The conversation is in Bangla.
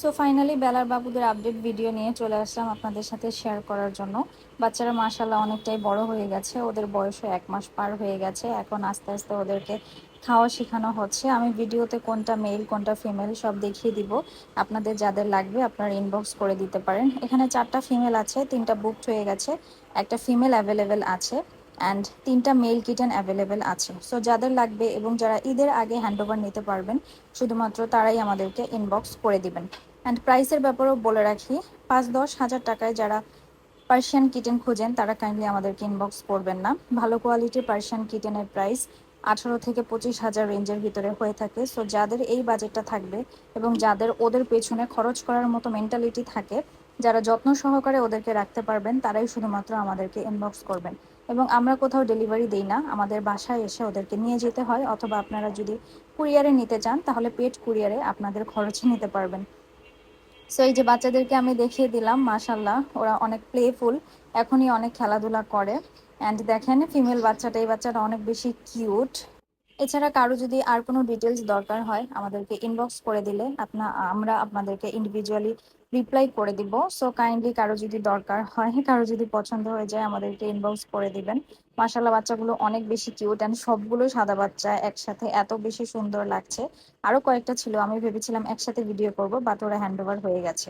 সো ফাইনালি বেলার বাবুদের আপডেট ভিডিও নিয়ে চলে আসলাম আপনাদের সাথে শেয়ার করার জন্য। বাচ্চারা মাসাল্লাহ অনেকটাই বড় হয়ে গেছে। ওদের বয়সও এক মাস পার হয়ে গেছে। এখন আস্তে আস্তে ওদেরকে খাওয়া শেখানো হচ্ছে। আমি ভিডিওতে কোনটা মেল কোনটা ফিমেল সব দেখিয়ে দিব। আপনাদের যাদের লাগবে আপনারা ইনবক্স করে দিতে পারেন। এখানে চারটা ফিমেল আছে, তিনটা বুকড হয়ে গেছে। একটা ফিমেল অ্যাভেলেবেল আছে। অ্যান্ড তিনটা মেল কিটেন অ্যাভেলেবেল আছে। সো যাদের লাগবে এবং যারা ঈদের আগে হ্যান্ডওভার নিতে পারবেন, শুধুমাত্র তারাই আমাদেরকে ইনবক্স করে দিবেন। অ্যান্ড প্রাইসের ব্যাপারেও বলে রাখি পাঁচ দশ হাজার টাকায় যারা পার্সিয়ান কিটেন খুঁজেন, তারা কাইন্ডলি আমাদেরকে ইনবক্স করবেন না। ভালো কোয়ালিটির পার্সিয়ান কিটেনের প্রাইস আঠারো থেকে পঁচিশ হাজার রেঞ্জের ভিতরে হয়ে থাকে। সো যাদের এই বাজেটটা থাকবে এবং যাদের ওদের পেছনে খরচ করার মতো মেন্টালিটি থাকে, যারা যত্ন সহকারে ওদেরকে রাখতে পারবেন, তারাই শুধুমাত্র আমাদেরকে ইনবক্স করবেন। এবং আমরা কোথাও ডেলিভারি দিই না, আমাদের বাসায় এসে ওদেরকে নিয়ে যেতে হয়, অথবা আপনারা যদি কুরিয়ারে নিতে চান, তাহলে পেট কুরিয়ারে আপনাদের খরচে নিতে পারবেন। সো এই যে বাচ্চাদেরকে আমি দেখিয়ে দিলাম মাশাল্লাহ ওরা অনেক প্লেফুল এখনই অনেক খেলাধুলা করে। অ্যান্ড দেখেন ফিমেল বাচ্চাটা, এই বাচ্চাটা অনেক বেশি কিউট এছাড়া কারও যদি আর কোনো ডিটেলস দরকার হয়, আমাদেরকে ইনবক্স করে দিলে আপনা, আমরা আপনাদেরকে ইন্ডিভিজুয়ালি রিপ্লাই করে দিব। সো কাইন্ডলি কারও যদি দরকার হয়, কারও যদি পছন্দ হয়ে যায়, আমাদেরকে ইনবক্স করে দিবেন। মাসাল্লাহ বাচ্চাগুলো অনেক বেশি কিউট অ্যান্ড সবগুলো সাদা বাচ্চা একসাথে এত বেশি সুন্দর লাগছে। আরও কয়েকটা ছিল, আমি ভেবেছিলাম একসাথে ভিডিও করব বাট ওরা হ্যান্ড হয়ে গেছে।